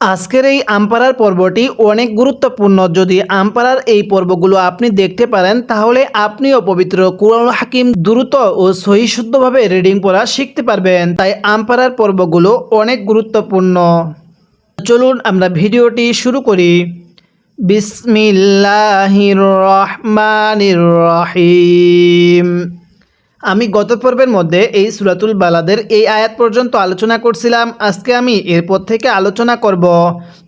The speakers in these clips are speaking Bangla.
আজকের এই আমপাড়ার পর্বটি অনেক গুরুত্বপূর্ণ। যদি আমপাড়ার এই পর্বগুলো আপনি দেখতে পারেন, তাহলে আপনিও পবিত্র কুরআন হাকিম দ্রুত ও সহি শুদ্ধভাবে রিডিং পড়া শিখতে পারবেন। তাই আমপাড়ার পর্বগুলো অনেক গুরুত্বপূর্ণ। চলুন আমরা ভিডিওটি শুরু করি। বিসমিল্লাহির রহমানির রহিম। আমি গত পর্বের মধ্যে এই সুরাতুল বালাদের এই আয়াত পর্যন্ত আলোচনা করছিলাম। আজকে আমি এরপর থেকে আলোচনা করব।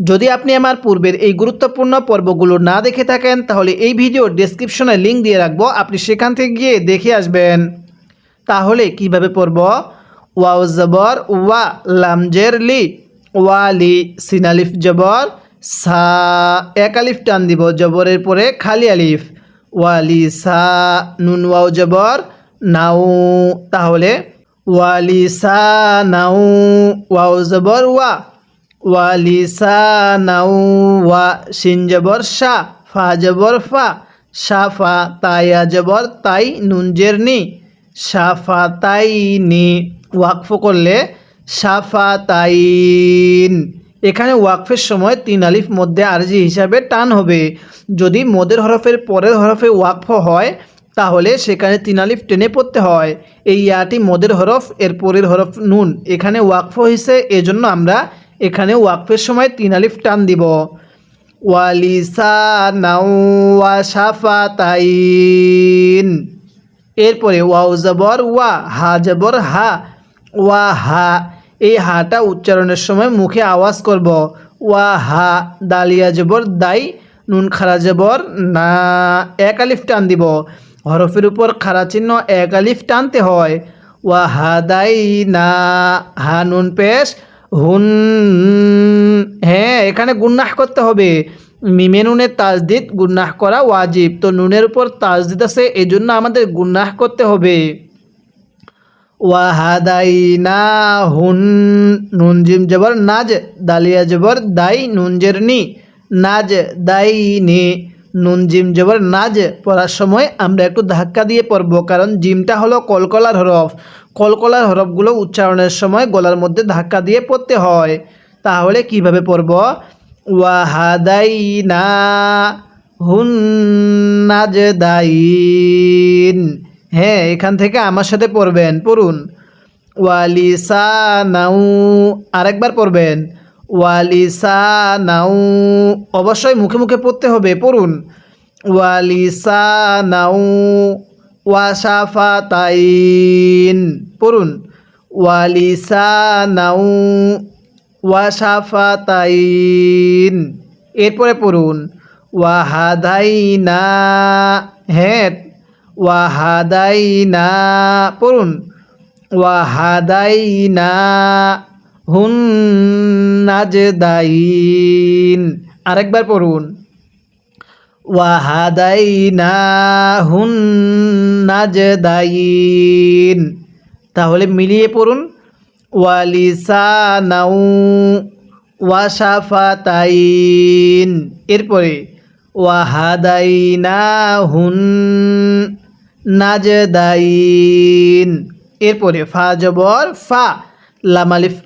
যদি আপনি আমার পূর্বের এই গুরুত্বপূর্ণ পর্বগুলো না দেখে থাকেন, তাহলে এই ভিডিও ডেসক্রিপশনে লিঙ্ক দিয়ে রাখব। আপনি সেখান থেকে গিয়ে দেখে আসবেন। তাহলে কীভাবে পড়ব? ওয়াও জবর, ওয়া লামজের লি ওয়ালি সিনালিফ জবর, সা এক আলিফ টান দিব জবরের পরে খালি আলিফ ওয়ালি সা নুন ওয়াও জবর নাও, তাহলে ওয়ালিসা নাও ওয়াও জবর ওয়া ওয়ালি সা নাও ওয়া শিন জবর শা, ফা জবর ফা সাফা তাইয়া জবর তাই নুনজের নি সাফা তাই নি। ওয়াকফ করলে সাফা তাইন এখানে ওয়াকফের সময় তিন আলিফ মধ্যে আরজি হিসাবে টান হবে। যদি মদের হরফের পরের হরফে ওয়াকফ হয় তাহলে সেখানে তিন আলিফ টেনে পড়তে হয়। এই ইয়াটি মদের হরফ, এর পরের হরফ নুন। এখানে ওয়াকফ হয়েছে এজন্য আমরা এখানে ওয়াকফের সময় তিন আলিফ টান দিব। এরপরে ওয়াও জবর ওয়া, হা জবর হা, ওয়া হা। এই হাটা উচ্চারণের সময় মুখে আওয়াজ করব। ওয়া হা, দালিয়া জবর দাই, নুন খারা জবর না, এক আলিফ টান দিব। হরফের উপর খারা চিহ্ন এক আলিফ টানতে হয়। ওয়া হা দাই না হা নুন, পেশ, হুন হ্যাঁ এখানে গুন্নাহ করতে হবে। মিমে নুনের তাজদিদ, গুন্নাহ করা ওয়াজিব। তো নুনের উপর তাজদিদ আছে এই জন্য আমাদের গুন্নাহ করতে হবে। ওয়াহাদাইনা, হুন, নুন, জিম, জবর, নাজ, দালিয়া, জবর, দাই, নুন জের নি নাজ, দাই, নি। নুন জিম জবর নাজ পড়ার সময় আমরা একটু ধাক্কা দিয়ে পড়ব, কারণ জিমটা হলো কলকলার হরফ। কলকলার হরফগুলো উচ্চারণের সময় গলার মধ্যে ধাক্কা দিয়ে পড়তে হয়। তাহলে কীভাবে পড়ব? ওয়াহাদাইনা হুন নাজ দাইন হ্যাঁ এখান থেকে আমার সাথে পড়বেন, পড়ুন। ওয়ালিসা নাউ আরেকবার পড়বেন। ওয়ালিসা নাউ অবশ্যই মুখে মুখে পড়তে হবে, পড়ুন। ওয়ালিসা নাউ ওয়াসাফা তাইন পড়ুন। ওয়ালিসা নাউ ওয়াসাফা তাইন এরপরে পড়ুন। ওয়াহাদাইনা হ্যাঁ ওয়াহাদাইনা, পড়ুন। ওয়াহাদাইনা হুন নাজদাইন আরেকবার পড়ুন। ওয়াহাদাইনা হুন নাজদাইন তাহলে মিলিয়ে পড়ুন। ওয়ালিসানাউ ওয়াসাফাতাইন এরপরে ওয়াহাদাইনা হুন নাজদাইন এরপরে ফা জবর ফা, লাম আলিফ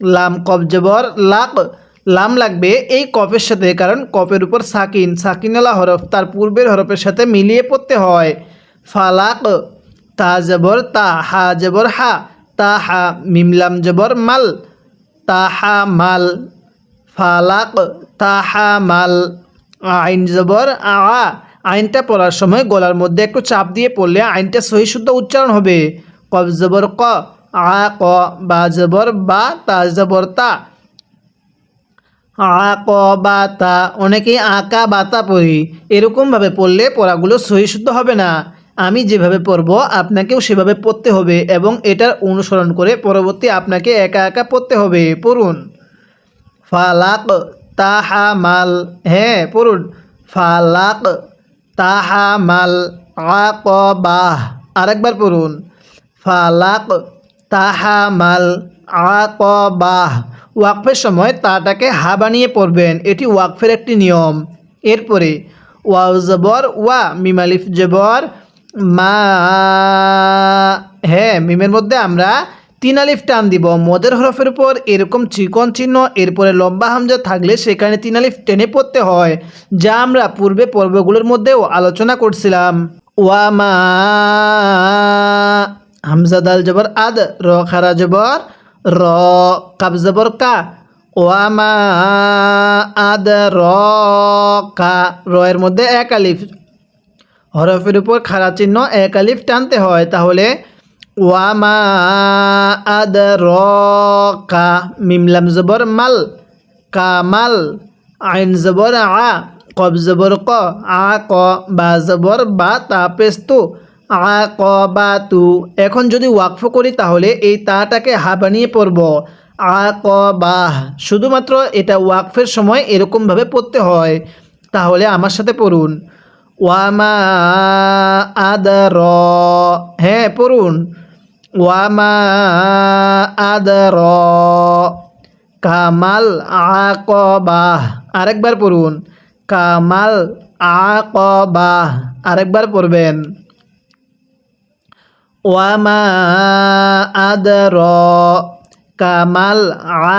লাম কফ জবর লাক, লাম লাগবে এই কফের সাথে, কারণ কফের উপর সাকিন, সাকিনালা হরফ, তার পূর্বের হরফের সাথে মিলিয়ে পড়তে হয়। ফালাক, তা জবর তা, হা জবর হা, তা হা মিমলাম জবর মাল তাহা মাল। ফালাক, তা হা মাল। আইন জবর আ আইনটা পড়ার সময় গলার মধ্যে একটু চাপ দিয়ে পড়লে আইনটা সহি শুদ্ধ উচ্চারণ হবে। কব জবর ক আ ক বা জবর, বা তা জবর, তা। আ ক বা তা অনেকেই আঁকা বাতা পড়ি। এরকমভাবে পড়লে পড়াগুলো সহি শুদ্ধ হবে না। আমি যেভাবে পড়ব, আপনাকেও সেভাবে পড়তে হবে এবং এটার অনুসরণ করে পরবর্তী আপনাকে একা একা পড়তে হবে। পড়ুন। ফালাক তাহা মাল হ্যাঁ পড়ুন। ফালাক তাহা মাল বাহ। আরেকবার পড়ুন। ফালাক তাহা মাল বাহ ওয়াকফের সময় তাটাকে হা বানিয়ে পড়বেন। এটি ওয়াকফের একটি নিয়ম। এরপরে, ওয়াও জবর, ওয়া মিমালিফ জবর, মা হ্যাঁ মিমের মধ্যে আমরা তিন আলিফ টান দিব। মদের হরফের উপর এরকম চিকন চিহ্ন, এরপরে লম্বা হামজা থাকলে সেখানে তিন আলিফ টেনে পড়তে হয়, যা আমরা পূর্বে পর্বগুলোর মধ্যেও আলোচনা করছিলাম। ওয়ামা হামজা দাল জবর আদ, র খারা জবর, র কাব জবর কা। ওয়ামা আদ, র কা, র এর মধ্যে এক আলিফ। হরফের উপর খাড়া চিহ্ন এক আলিফ টানতে হয়, তাহলে ওয়ামা আদ, র কা মিমলাম জবর মাল কামাল আইন জবর আ, কব জবর ক, আ ক, বা জবর বা তা পেস্তু আ ক বা তু এখন যদি ওয়াকফ করি তাহলে এই তাটাকে হা বানিয়ে পড়ব। আ ক বা শুধুমাত্র এটা ওয়াকফের সময় এরকমভাবে পড়তে হয়। তাহলে আমার সাথে পড়ুন। ওয়ামা আদর। হ্যাঁ পড়ুন। ওয়ামা আদর। কামাল আকবাহ। আরেকবার পড়ুন। কামাল আকবাহ। আরেকবার পড়বেন। ওয়ামা আদর কামাল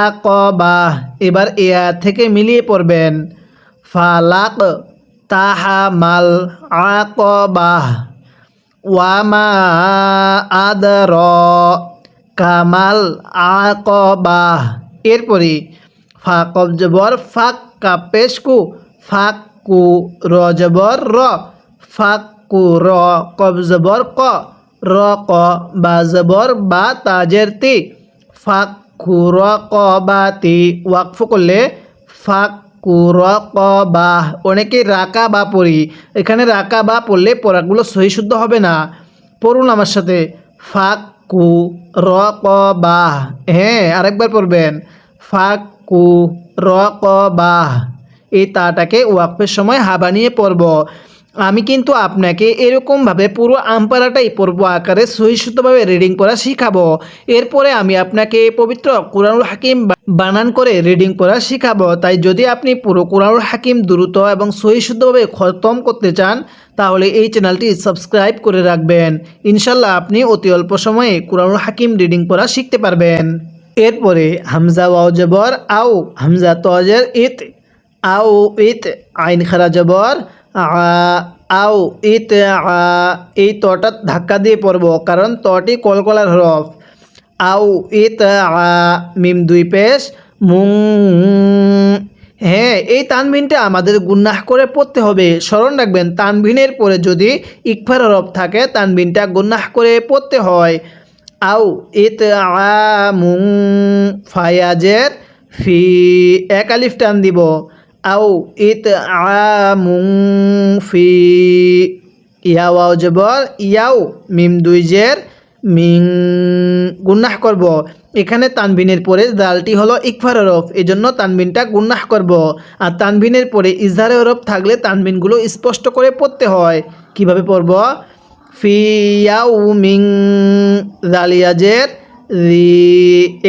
আকবাহ এবার এয়া থেকে মিলিয়ে পড়বেন, ফালাক তাহামাল আকবাহ ওয়ামা আদর কামাল আকবাহ এরপরে ফা কব জবর ফাক কাপেশকু ফাক কু র জবর র ফাক কু র কব জবর ক। র ক বা জবর বা তাজের তি। র ক বা তি। ওয়াকফ করলে ফাক কুর বা। অনেকে রাকা বা পড়ি। এখানে রাকা বা পড়লে পড়াগুলো সহি শুদ্ধ হবে না। পড়ুন আমার সাথে। ফাক কু বা। হ্যাঁ আরেকবার পড়বেন। ফাক কু বা। এই তাটাকে ওয়াকফের সময় হা বানিয়ে পড়ব। আমি কিন্তু আপনাকে এরকমভাবে পুরো আমপারাটাই পর্ব আকারে, সহিষ্ণুতভাবে রিডিং করা শিখাবো। এরপরে আমি আপনাকে পবিত্র কোরআনুল হাকিম বানান করে রিডিং করা শিখাবো। তাই যদি আপনি পুরো কোরআনুল হাকিম দ্রুত এবং সহিশুদ্ধভাবে খতম করতে চান, তাহলে এই চ্যানেলটি সাবস্ক্রাইব করে রাখবেন। ইনশাল্লাহ আপনি অতি অল্প সময়ে কোরআনুল হাকিম রিডিং করা শিখতে পারবেন। এরপরে হামজা ওয়াও জবর, আও হামজা তজের ইত, আও ইত আইন খারা জবর আও ইত এই তটা ধাক্কা দিয়ে পড়ব কারণ তটি কলকলার হরফ আও ইত মিম দুই পেশ মুং হ্যাঁ এই তানভিনটা আমাদের গুন্নাহ করে পড়তে হবে। স্মরণ রাখবেন তানভিনের পরে যদি ইকফার হরফ থাকে তানভিনটা গুন্নাহ করে পড়তে হয়। আও ইত মুং, ফায়াজের ফি, এক আলিফ টান দিব। আও ইত ফি। ইয়া ওয়াও ইয়াও মিম দুই জের, মিং গুন্নাহ করব। এখানে তানবিনের পরে দালটি হলো ইকফার হরফ এজন্য তানবিনটা গুন্নাহ করব। আর তানবিনের পরে ইজহার হরফ থাকলে তানবিনগুলো স্পষ্ট করে পড়তে হয়। কীভাবে পড়ব? ফিয়াউ মিং জালিয়াজের রি,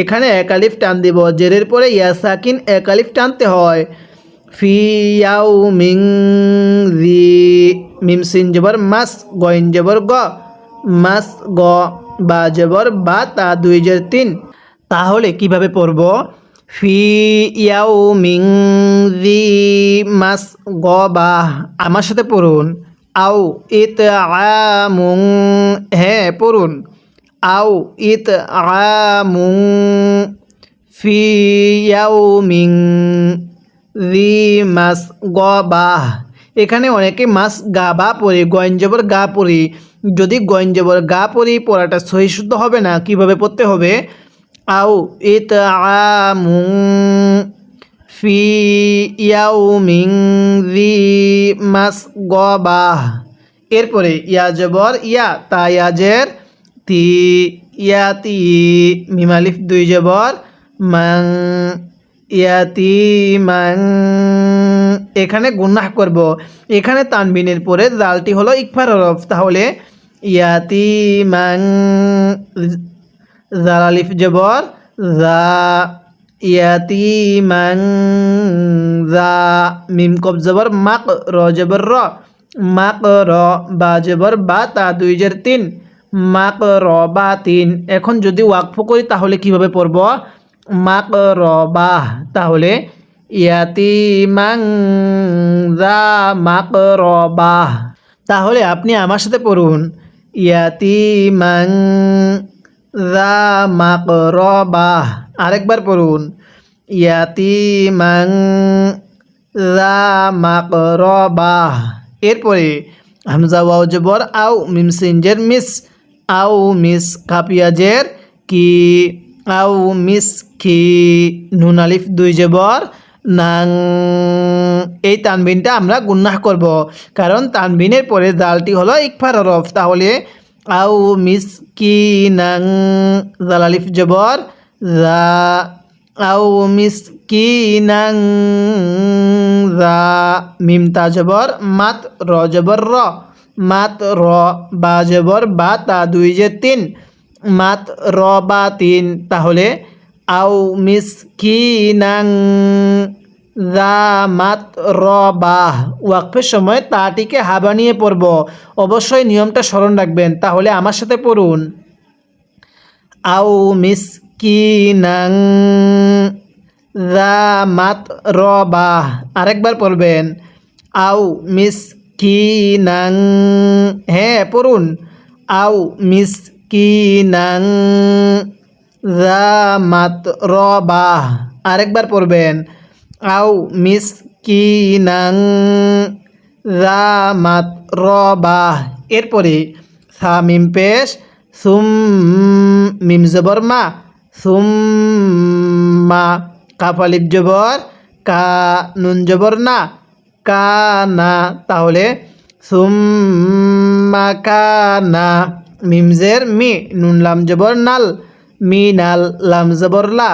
এখানে একালিফ টান দিব। জেরের পরে ইয়াসাকিন একালিফ টানতে হয়। ফি ইয়াউ মিং রি মিম মাস গইন গ, মাস গ, বা জবর বা তা দুই জের তিন। তাহলে কীভাবে পড়ব? ফি ইয়াউ মিং রি মাস গ, বা আমার সাথে পড়ুন। আও ইত আমুং হ্যাঁ পড়ুন। আও ইত আমুং ফি ইয়াউমিং রি মাস গবাহ এখানে অনেকে মাস গা বা পড়ি গঞ্জবর গা পড়ি যদি গঞ্জবর গা পড়ি পড়াটা সহি শুদ্ধ হবে না, কীভাবে পড়তে হবে? আও ইত আমুং ফি ইয়াউমিং রি মাস গবাহ এরপরে ইয়া জবর ইয়া, তা ইয়াজের তি ইয়াতি মিমালিফ দুই জবর, মাং ইয়াতি মাং এখানে গুন্নাহ করব। এখানে তানবিনের পরে জালটি হলো ইকফার হরফ তাহলে ইয়াতি মাং জালালিফ জবর, জা ইয়াতি মাং জা মিম কব জবর, মাক র জবর র, মাক র বা জবর বা তা দুই জের তিন, মাক র বা তিন। এখন যদি ওয়াকফ করি তাহলে কীভাবে পড়ব? মাকরবাহ। তাহলে ইয়াতিমাং যা মাকরবাহ। তাহলে আপনি আমার সাথে পড়ুন। ইয়াতিমাং যা মাকরবাহ। আরেকবার পড়ুন। ইয়াতিমাং যা মাকরবাহ। এরপরে হামজা ওয়াও আও মিম সিনজের মিস, আও মিস কাপিয়াজের কি? আও মিস কি নুন আলিফ দুই জবর নাং এই তানবিনটা আমরা গুন্নাহ করব। কারণ তানবিনের পরে দালটি হলো ইকফার হরফ। তাহলে আও মিস কি নাং জালালিফ জবর যা আও মিস কি নাং যা মিম তা জবর মাত র জবর র, মাত র বা জবর বা তা দুই যে তিন। মাত র বা তিন, তাহলে আও মিস কি নাং যা মাত র বাহ ওয়াকফের সময় তাটিকে হাবা নিয়ে পড়ব। অবশ্যই নিয়মটা স্মরণ রাখবেন। তাহলে আমার সাথে পড়ুন। আও মিস কি নাং যা মাত র বাহ আরেকবার পড়বেন। আও মিস কি নাং। হ্যাঁ পড়ুন। আও মিস কি নাং যা মাত র বাহ আরেকবার পড়বেন। আও মিস কি নাং যা মাত র বাহ এরপরে সা মিম পেশ, সুম মিম জবর মা, সুম মা কাফালিপ জবর, কা নুন জবর না, কা না, তাহলে সুম্মা কানা মিমজের মি, নুন লাম জবর নাল মিনাল লাম জবর লা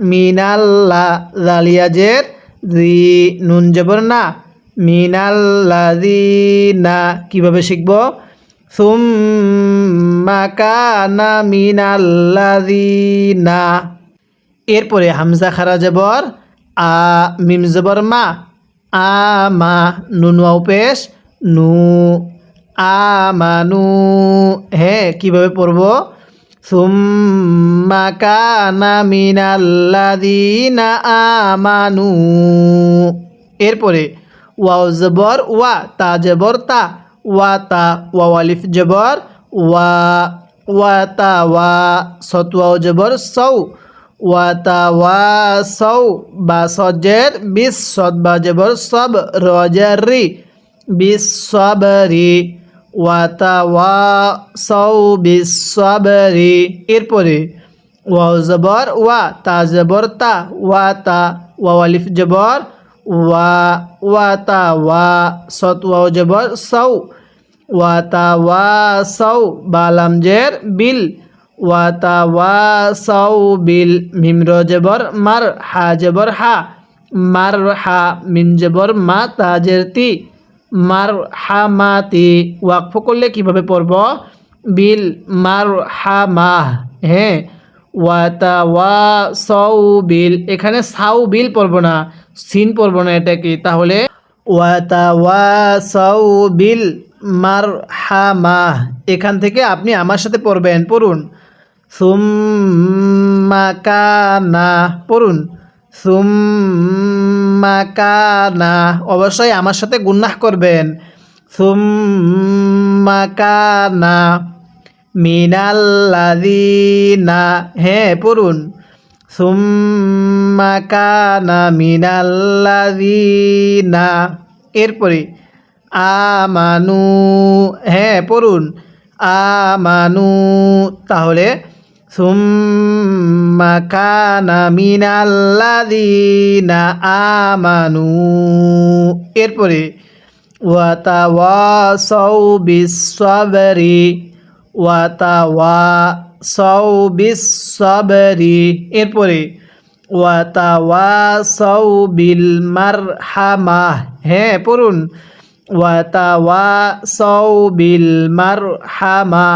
মিনাল্লা জালিয়াজের জি নুন জবর না মিনাল্লাদিনা কীভাবে শিখব? সুম্মা কানা মিনাল্লাদিনা এরপরে হামজা খারা জবর, আ মিম জবর মা, আ মা, নুন পেশ, নু আমানু। হ্যাঁ কীভাবে পড়ব? সুম্মা কানা মিনাল্লাদিনা আমানু। এরপরে, ওয়াও জবর, ওয়া, তা জবর, তা, ওয়া তা ওয়া জবর, ওয়া ওয়া, তা, ওয়া সতওয়াও জবর, সৌ, ওয়া, তা, ওয়া, সৌ, বা সজের বিশ সদ বা জবর, সব, রজার রি বিশ সবরি ওয়া তা ওয়া সৌ বিশ সবরি এরপরে ওয়াও জবর ওয়া তা জবর তা ওয়া তা ওয়া জবর ওয়া ওয়া তা ওয়া সত ওয়াও জবর সৌ ওয়া তা ওয়া সৌ বালাম জের বিল ওয়া তা ওয়া সৌ বিল মিম র জবর মার হা জবর হা মার হা মিম জবর মা তাজের তি মার হা মা তি ওয়াকফ করলে কীভাবে পড়ব? বিল মার হা মা হ্যাঁ? ওয়াতা ওয়া সৌ বিল, এখানে সাউ বিল পড়ব না, সিন পড়ব না এটা কি তাহলে ওয়াতা ওয়া সৌ বিল মার হামা এখান থেকে আপনি আমার সাথে পড়বেন, পড়ুন। সুম্মা কানা, পড়ুন। সুম্মা কানা, অবশ্যই আমার সাথে গুন্নাহ করবেন। সুম্মা কানা মিনাল্লাদিনা হ্যাঁ পড়ুন। সুম্মা কানা মিনাল্লাদিনা এরপরে আমানু হ্যাঁ পড়ুন। আমানু, তাহলে সুম্মা কানা মিনাল্লাদিনা আমানু এরপরে ওয়াতাওয়াসাউ বিসসাবরি ওয়াতাওয়াসাউ বিসসাবরি এরপরে বিল মারহামা হ্যাঁ পড়ুন। বিল মারহামা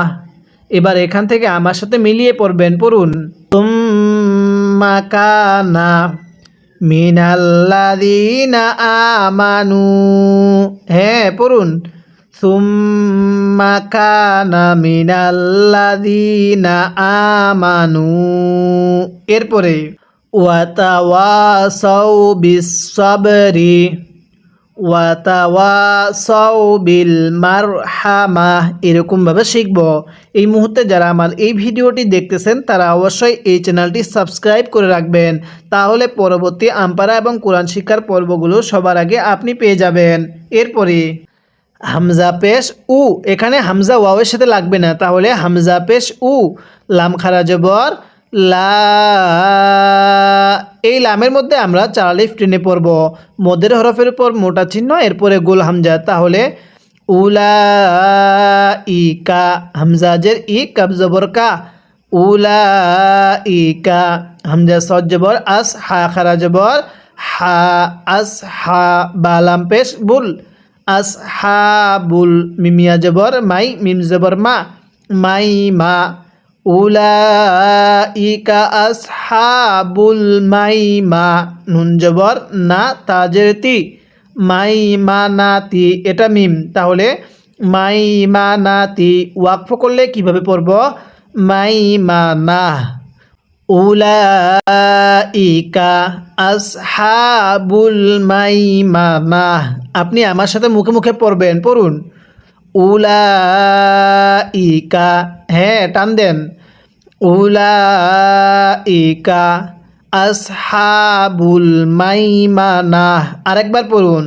এবার এখান থেকে আমার সাথে মিলিয়ে পড়বেন, পড়ুন। তুম্মা কানা মিনাল্লাদিনা আমানু। হ্যাঁ পড়ুন। সুম্মা কানা মিনাল্লাযীনা আমানু। এরপরে ওয়াতাওয়াসাউ বিস-সাবরি। মারহামাহ এরকমভাবে শিখব। এই মুহূর্তে যারা আমার এই ভিডিওটি দেখতেছেন, তারা অবশ্যই এই চ্যানেলটি সাবস্ক্রাইব করে রাখবেন। তাহলে পরবর্তী আমপারা এবং কোরআন শিক্ষার পর্বগুলো সবার আগে আপনি পেয়ে যাবেন। এরপরে, হামজা পেশ উ। এখানে হামজা ওয়াওয়ের সাথে লাগবে না। তাহলে হামজা পেশ উ। লাম খারা জবর লা, এই লামের মধ্যে আমরা চারালিফ টেনে পড়ব। মদের হরফের উপর মোটা চিহ্ন, এরপরে গোল হামজা। তাহলে উলা ইকা হামজাজের ই কাব জবর কা। উলা ইকা হামজা সদ জবর, আস হা খারা জবর। হা, আস হা বালাম পেশ, বুল। আস হা, বুল, মিমিয়া জবর, মাই, মিম জবর, মা। মাই, মা। উলাইকা আসহাবুল মাই মা নুন না তাজের তি মাই মা নাতি এটা মিম। তাহলে মাই মা নাতি ওয়াকফ করলে কীভাবে পড়ব? মাই মা না উলাইকা আসহাবুল মাইমানা। আপনি আমার সাথে মুখে মুখে পড়বেন, পড়ুন। উলাইকা হ্যাঁ টান দেন। উলাইকা আসহাবুল মাইমানা, আরেকবার পড়ুন।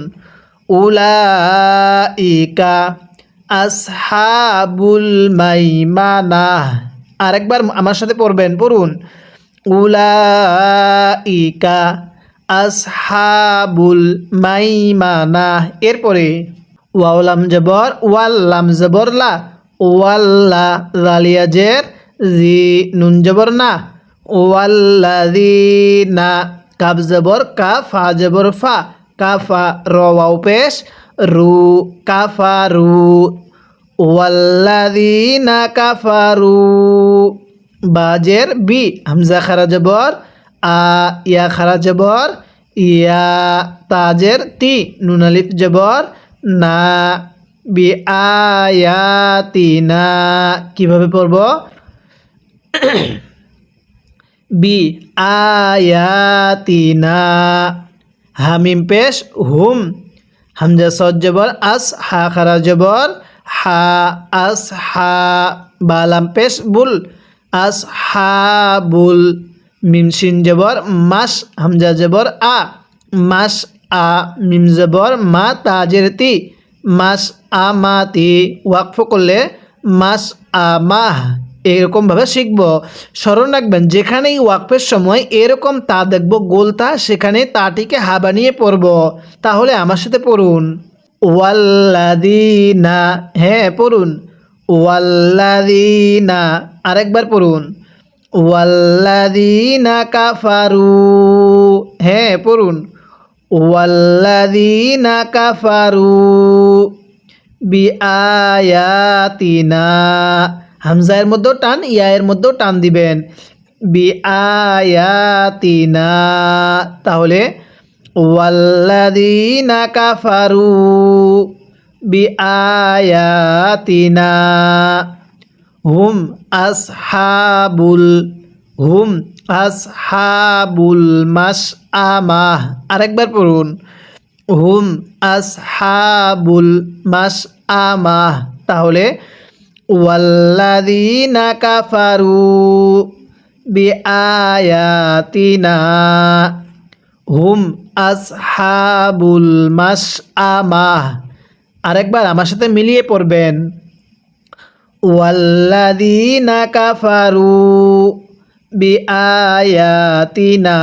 উলাইকা আসহাবুল মাইমানা, আরেকবার আমার সাথে পড়বেন, পড়ুন। উলাইকা আসহাবুল মাইমানা, এরপরে ওয়াওলাম জবর ওয়াল্লাম জবর লা ওয়াল্লা জালিয়াজের জি নুন জবর না ওয়াল্লাযিনা কাব জবর কা ফা জবর ফা, কাফা র ওয়াও পেশ, রু, কাফা রু ওয়াল্লাযিনা কাফারু বাজের বি হামজা খারা জবর, আ, ইয়া খারা জবর, ইয়া তাজের তি নুনালিফ জবর না বি আয়াতিনা কীভাবে পড়ব? বি আয়াতিনা হামিম পেশ, হুম, হামজা সদ জবর, আস, হা, খারা হা, আস, হা, বালাম পেশ, বুল, আস, হা, বুল, মিম, শিন জবর, মাস, হামজা জবর, আ, মাস আ মিম জবর মা তাজের তি মাস আ মা তি ওয়াকফ করলে মাস আ মাহ এরকমভাবে শিখব। স্মরণ রাখবেন, যেখানেই ওয়াকফের সময় এরকম তা দেখব, গোলতা সেখানে তাটিকে হা বানিয়ে পড়ব তাহলে আমার সাথে পড়ুন। ওয়াল্লাদিনা হ্যাঁ পড়ুন। ওয়াল্লাদিনা আরেকবার পড়ুন। ওয়াল্লাদিনা কাফারু হ্যাঁ পড়ুন। ওয়াল্লাদিনা কাফারু বিআয়াতিনা হামজায়ের মধ্যেও টান ইয়ায়ের মধ্যেও টান দিবেন। বিআয়াতিনা তাহলে ওয়াল্লাদিনা কাফারু বিআয়াতিনা হুম আসহাবুল হুম আসহাবুল মাস আমাহ আরেকবার পড়ুন। হুম, আসহাবুল মাস আমাহ তাহলে ওয়াল্লাদিনা কাফারু বিআয়াতিনা। হুম, আসহাবুল মাস আমাহ আরেকবার আমার সাথে মিলিয়ে পড়বেন। ওয়াল্লাদিনা কাফারু বিআয়াতিনা।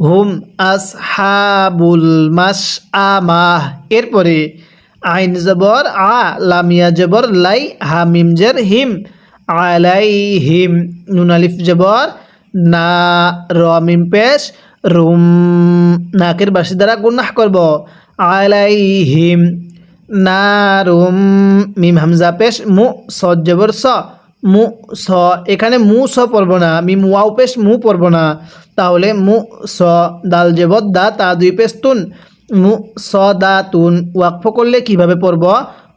হুম আসহাবুল মাস আমাহ এরপরে আইন জবর আ, লামিয়া জবর, লাই, হামিম জের, হিম, আলাইহিম হিম নুনালিফ জবর, না রমিম পেশ, রুম, নাকের বাসি দ্বারা গুনাহ করব আলাই হিম না নারুম মিম হামজা পেশ, মু, সদ জবর, স। মু স, এখানে মু স পড়ব না মিম ওয়াও পেশ মু পড়ব না। তাহলে মু স দাল জবর দা, তা দুই পেশ তুন। মু স দা তুন, ওয়াকফ করলে কীভাবে পড়ব?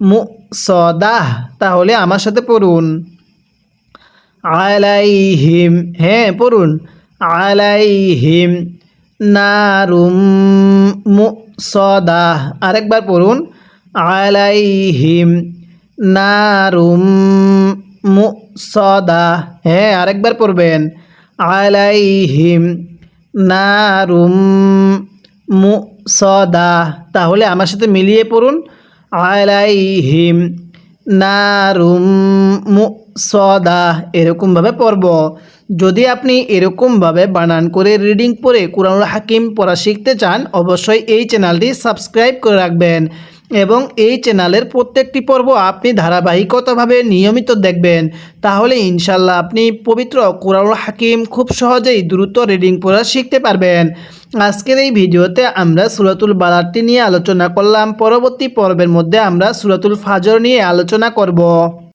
মু সদাহ তাহলে আমার সাথে পড়ুন। আলাইহিম হ্যাঁ পড়ুন। আলাইহিম নারুম মু সদাহ আরেকবার পড়ুন। আলাইহিম নারুম মু সদাহ হ্যাঁ আরেকবার পড়বেন। আলাইহিম নারুম মু সদাহ তাহলে আমার সাথে মিলিয়ে পড়ুন। আলাইহিম নারুম মু সদা এরকমভাবে পড়ব। যদি আপনি এরকমভাবে বানান করে রিডিং পড়ে, কোরআনুল হাকিম পড়া শিখতে চান, অবশ্যই এই চ্যানেলটি সাবস্ক্রাইব করে রাখবেন। এবং এই চ্যানেলের প্রত্যেকটি পর্ব আপনি ধারাবাহিকতাভাবে নিয়মিত দেখবেন। তাহলে ইনশাল্লাহ আপনি পবিত্র কোরআনুল হাকিম খুব সহজেই দ্রুত রিডিং পড়া শিখতে পারবেন। আজকের এই ভিডিওতে আমরা সুরাতুল বালারটি নিয়ে আলোচনা করলাম। পরবর্তী পর্বের মধ্যে আমরা সুরাতুল ফাজর নিয়ে আলোচনা করব।